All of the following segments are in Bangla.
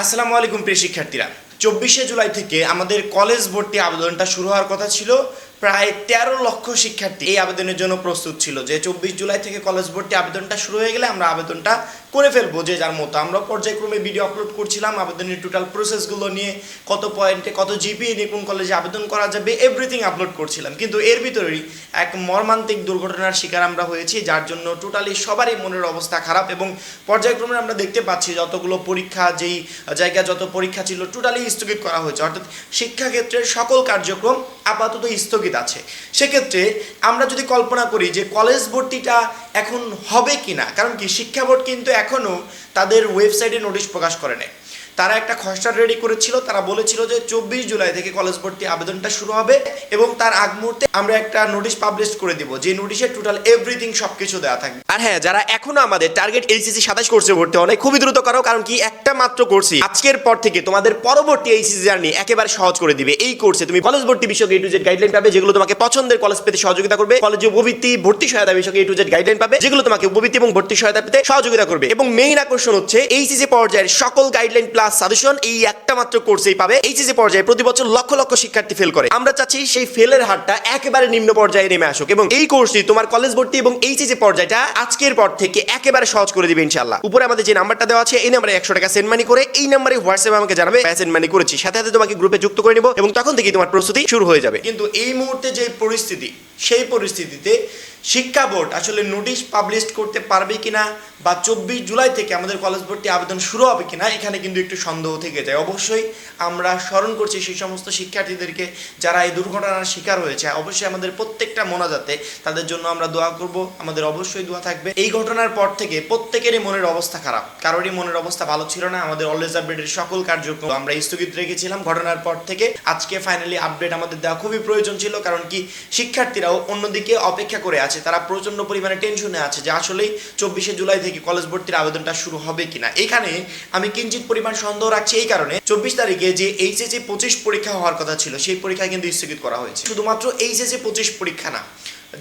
আসসালামু আলাইকুম প্রিয় শিক্ষার্থীরা। চব্বিশে জুলাই থেকে আমাদের কলেজ ভর্তি আবেদনটা শুরু হওয়ার কথা ছিল। প্রায় তেরো লক্ষ শিক্ষার্থী এই আবেদনের জন্য প্রস্তুত ছিল। যে চব্বিশ জুলাই থেকে কলেজ ভর্তি আবেদনটা শুরু হয়ে গেলে আমরা আবেদনটা করে ফেলব, যে যার মতো। আমরা পর্যায়ক্রমে ভিডিও আপলোড করছিলাম, আবেদনের টোটাল প্রসেসগুলো নিয়ে কত পয়েন্টে কত জিপিএ নিয়ে কোন কলেজে আবেদন করা যাবে এভরিথিং আপলোড করছিলাম। কিন্তু এর ভিতরেই এক মর্মান্তিক দুর্ঘটনার শিকার আমরা হয়েছি, যার জন্য টোটালি সবারই মনের অবস্থা খারাপ এবং পর্যায়ক্রমে আমরা দেখতে পাচ্ছি যতগুলো পরীক্ষা, যেই জায়গা যত পরীক্ষা ছিল টোটালি স্থগিত করা হয়েছে। অর্থাৎ শিক্ষাক্ষেত্রের সকল কার্যক্রম আপাতত স্থগিত। আছে। সেক্ষেত্রে আমরা যদি কল্পনা করি যে কলেজ ভর্তিটা এখন হবে কি না কারণ কি শিক্ষা বোর্ড কিন্তু এখনও তাদের ওয়েবসাইটে নোটিশ প্রকাশ করে নেয় তারা একটা খসড়া রেডি করেছিল, তারা বলেছিল যে চব্বিশ জুলাই থেকে কলেজ ভর্তি আবেদনটা শুরু হবে এবং তার আগ মুহূর্তে আমরা একটা নোটিশ পাবলিশ করে দিব, যে নোটিশে টোটাল এভরিথিং সবকিছু দেওয়া থাকবে। আর হ্যাঁ যারা এখনও আমাদের টার্গেট এইচএসি সাতাশ কোর্সে ভর্তি হয় খুবই দ্রুত করো, কারণ কি একটা মাত্র কোর্সই আজকের পর থেকে তোমাদের পরবর্তী এইচএসি জার্নি একেবারে সহজ করে দিবে। এই কোর্সে তুমি কলেজ ভর্তি বিষয়ক এ জেড গাইডলাইন পাবে, যেগুলো তোমাকে পছন্দের কলেজ পেতে সহযোগিতা করবে কলেজে উপবৃত্তি, ভর্তি সহায়তা বিষয়ক এ টু জেড গাইডলাইন পাবে, যেগুলো তোমাকে উপবৃত্তি এবং ভর্তি সহায়তা পেতে সহযোগিতা করবে। এবং মেইন আকর্ষণ হচ্ছে এইচএসি পর্যায়ের সকল গাইডলাইন প্লাস সাজেশন এই একটা মাত্র কোর্সেই পাবে। এইচএসি পর্যায়ে প্রতি বছর লক্ষ লক্ষ শিক্ষার্থী ফেল করে। আমরা চাচ্ছি সেই ফেলের হারটা একেবারে নিম্ন পর্যায়ে নেমে আসুক এবং এই কোর্সটি তোমার কলেজ ভর্তি এবং এইচএসি পর্যায়টা আজকের পর থেকে একেবারে সহজ করে দিবে ইনশাআল্লাহ। উপরে আমাদের যে নাম্বারটা দেওয়া আছে, এই নাম্বারে একশো টাকা সেন্ড মানি করে এই নাম্বারে হোয়াটসঅ্যাপে আমাকে জানাবে। সেন্ড মানি করেছি। সাথে সাথে তোমাকে গ্রুপে যুক্ত করে নিব এবং তখন থেকেই তোমার প্রস্তুতি শুরু হয়ে যাবে। কিন্তু এই মুহূর্তে যে পরিস্থিতি সেই পরিস্থিতিতে শিক্ষা বোর্ড আসলে নোটিশ পাবলিশ করতে পারবে কিনা বা চব্বিশ জুলাই থেকে আমাদের কলেজ ভর্তি আবেদন শুরু হবে কিনা, এখানে কিন্তু একটু সন্দেহ থেকে যায়। অবশ্যই আমরা স্মরণ করছি সেই সমস্ত শিক্ষার্থীদেরকে যারা এই দুর্ঘটনার শিকার হয়েছে, অবশ্যই আমাদের প্রত্যেকটা মোনাজাতে তাদের জন্য আমরা দোয়া করব। আমাদের অবশ্যই দোয়া থাকবে। এই ঘটনার পর থেকে প্রত্যেকেরই মনের অবস্থা খারাপ। কারোরই মনের অবস্থা ভালো ছিল না। আমাদের অলওয়েজ আপডেটের সকল কার্যক্রম আমরা স্থগিত রেখেছিলাম। ঘটনার পর থেকে আজকে ফাইনালি আপডেট আমাদের দেওয়া খুবই প্রয়োজন ছিল। কারণ কি? শিক্ষার্থীরাও অন্যদিকে অপেক্ষা করে আছে। তারা প্রচণ্ড পরিমাণে টেনশনে আছে যে আসলেই চব্বিশে জুলাই থেকে কলেজ ভর্তির আবেদনটা শুরু হবে কিনা। এখানে আমি কিঞ্চিত পরিমাণ সন্দেহ রাখছি এই কারণে চব্বিশ তারিখে যে এইচএসি পঁচিশ পরীক্ষা হওয়ার কথা ছিল, সেই পরীক্ষা কিন্তু স্থগিত করা হয়েছে। শুধুমাত্র এইচএসি পঁচিশ পরীক্ষা না,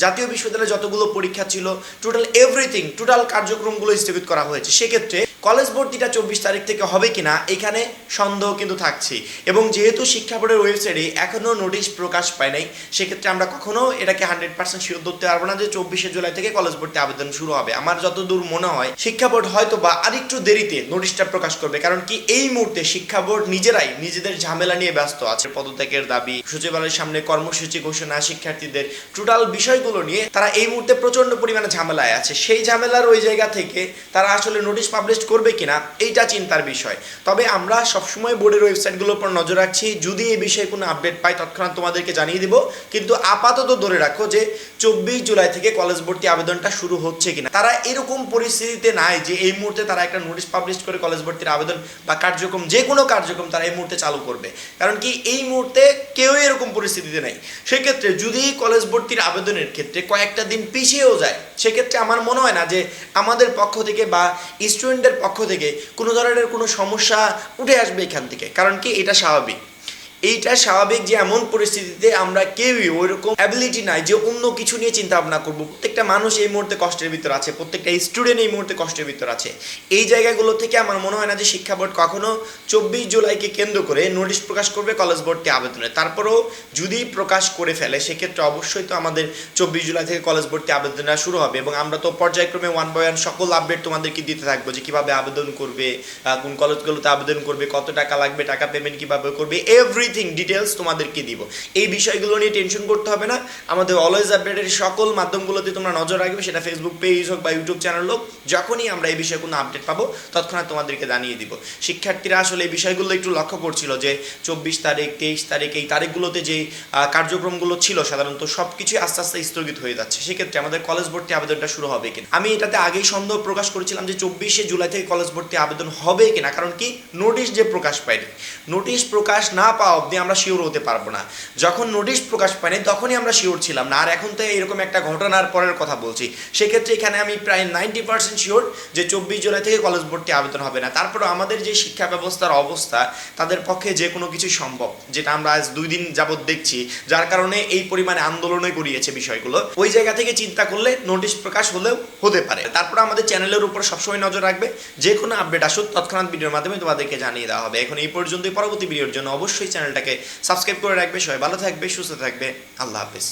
জাতীয় বিশ্ববিদ্যালয়ে যতগুলো পরীক্ষা ছিল টোটাল এভরিথিং টোটাল কার্যক্রমগুলো স্থগিত করা হয়েছে। সেক্ষেত্রে কলেজ ভর্তিটা চব্বিশ তারিখ থেকে হবে কিনা, এখানে সন্দেহ কিন্তু থাকছে। এবং যেহেতু শিক্ষা বোর্ডের ওয়েবসাইটে এখনও নোটিশ প্রকাশ পায় নাই, সেক্ষেত্রে আমরা কখনো এটাকে হান্ড্রেড পার্সেন্ট শিওর ধরতে পারব না যে চব্বিশে জুলাই থেকে কলেজ ভর্তি আবেদন শুরু হবে। আমার যতদূর মনে হয়, শিক্ষা বোর্ড হয়তো বা আরেকটু দেরিতে নোটিশটা প্রকাশ করবে, কারণ কি এই মুহূর্তে শিক্ষা বোর্ড নিজেরাই নিজেদের ঝামেলা নিয়ে ব্যস্ত আছে। পদত্যাগের দাবি, সচিবালয়ের সামনে কর্মসূচি ঘোষণা, শিক্ষার্থীদের টোটাল বিষয়গুলো নিয়ে তারা এই মুহূর্তে প্রচণ্ড পরিমাণে ঝামেলায় আছে। সেই ঝামেলার ওই জায়গা থেকে তারা আসলে নোটিশ পাবলিশ করবে কিনা, এইটা চিন্তার বিষয়। তবে আমরা সবসময় বোর্ডের ওয়েবসাইটগুলোর উপর নজর রাখছি। যদি এই বিষয়ে কোনো আপডেট পাই, তৎক্ষণাৎ তোমাদেরকে জানিয়ে দিব। কিন্তু আপাতত ধরে রাখো যে, চব্বিশ জুলাই থেকে কলেজ ভর্তি আবেদনটা শুরু হচ্ছে কিনা। তারা এরকম পরিস্থিতিতে নাই যে, এই মুহূর্তে তারা একটা নোটিশ পাবলিশ করে কলেজ ভর্তির আবেদন বা কার্যক্রম, যে কোনো কার্যক্রম তারা এই মুহূর্তে চালু করবে। কারণ কি, এই মুহূর্তে কেউ এরকম পরিস্থিতিতে নাই। সেক্ষেত্রে যদি কলেজ ভর্তির আবেদনের ক্ষেত্রে কয়েকটা দিন পিছিয়েও যায়, সেক্ষেত্রে আমার মনে হয় না যে আমাদের পক্ষ থেকে বা স্টুডেন্টের পক্ষ থেকে কোনো ধরনের কোনো সমস্যা উঠে আসবে এখান থেকে। কারণ কি? এটা স্বাভাবিক। এইটা স্বাভাবিক যে এমন পরিস্থিতিতে আমরা কেউই ওইরকম অ্যাবিলিটি নাই যে অন্য কিছু নিয়ে চিন্তা ভাবনা করব। প্রত্যেকটা মানুষ এই মুহূর্তে কষ্টের ভিতর আছে, প্রত্যেকটা স্টুডেন্ট এই মুহূর্তে কষ্টের ভিতর আছে। এই জায়গাগুলো থেকে আমার মনে হয় না যে শিক্ষা বোর্ড কখনো চব্বিশ জুলাইকে কেন্দ্র করে নোটিশ প্রকাশ করবে কলেজ ভর্তি আবেদনে। তারপরেও যদি প্রকাশ করে ফেলে, সেক্ষেত্রে অবশ্যই তো আমাদের চব্বিশ জুলাই থেকে কলেজ ভর্তি আবেদনটা শুরু হবে এবং আমরা তো পর্যায়ক্রমে ওয়ান বাই ওয়ান সকল আপডেট তোমাদেরকে দিতে থাকব যে কীভাবে আবেদন করবে কোন কলেজগুলোতে আবেদন করবে, কত টাকা লাগবে, টাকা পেমেন্ট কীভাবে করবে এভরিথিং ডিটেলস তোমাদেরকে দিব। এই বিষয়গুলো নিয়ে টেনশন করতে হবে না। আমাদের অলওয়েজ আপডেটের সকল মাধ্যমগুলোতে তোমরা নজর রাখবে। সেটা ফেসবুক পেজ হোক বা ইউটিউব চ্যানেল হোক, যখনই আমরা এই বিষয়ে কোনো আপডেট পাবো, তৎক্ষণাৎ তোমাদেরকে জানিয়ে দিব। শিক্ষার্থীরা আসলে এই বিষয়গুলো একটু লক্ষ্য করছিল যে, চব্বিশ তারিখ, তেইশ তারিখ এই তারিখগুলোতে যে কার্যক্রমগুলো ছিল, সাধারণত সব কিছুই আস্তে আস্তে স্থগিত হয়ে যাচ্ছে। সেক্ষেত্রে আমাদের কলেজ ভর্তি আবেদনটা শুরু হবে কিনা? আমি এটাতে আগেই সন্দেহ প্রকাশ করেছিলাম যে, চব্বিশে জুলাই থেকে কলেজ ভর্তি আবেদন হবে কিনা। কারণ কি? নোটিশ যে প্রকাশ পায়নি। নোটিশ প্রকাশ না পাওয়া অবধি আমরা শিওর হতে পারব না। যখন নোটিশ প্রকাশ পায়নি, তখনই আমরা শিওর ছিলাম না। আর এখন তো এরকম একটা ঘটনার পরের কথা বলছি। সেক্ষেত্রে এখানে আমি প্রায় নাইনটি পার্সেন্ট শিওর যে চব্বিশ জুলাই থেকে কলেজ ভর্তি আবেদন হবে না। তারপরে আমাদের যে শিক্ষা ব্যবস্থার অবস্থা, তাদের পক্ষে যে কোনো কিছু সম্ভব, যেটা আমরা আজ দুই দিন যাবৎ দেখছি, যার কারণে এই পরিমাণে আন্দোলনে গড়িয়েছে বিষয়গুলো। ওই জায়গা থেকে চিন্তা করলে নোটিশ প্রকাশ হলেও হতে পারে। তারপরে আমাদের চ্যানেলের উপর সবসময় নজর রাখবে। যে কোনো আপডেট আসুক, তৎক্ষণাৎ ভিডিওর মাধ্যমে তোমাদেরকে জানিয়ে দেওয়া হবে। এখন এই পর্যন্তই। পরবর্তী ভিডিওর জন্য অবশ্যই চ্যানেলটাকে সাবস্ক্রাইব করে রাখবে সবাই ভালো থাকবে সুস্থ থাকবে। আল্লাহ হাফিজ।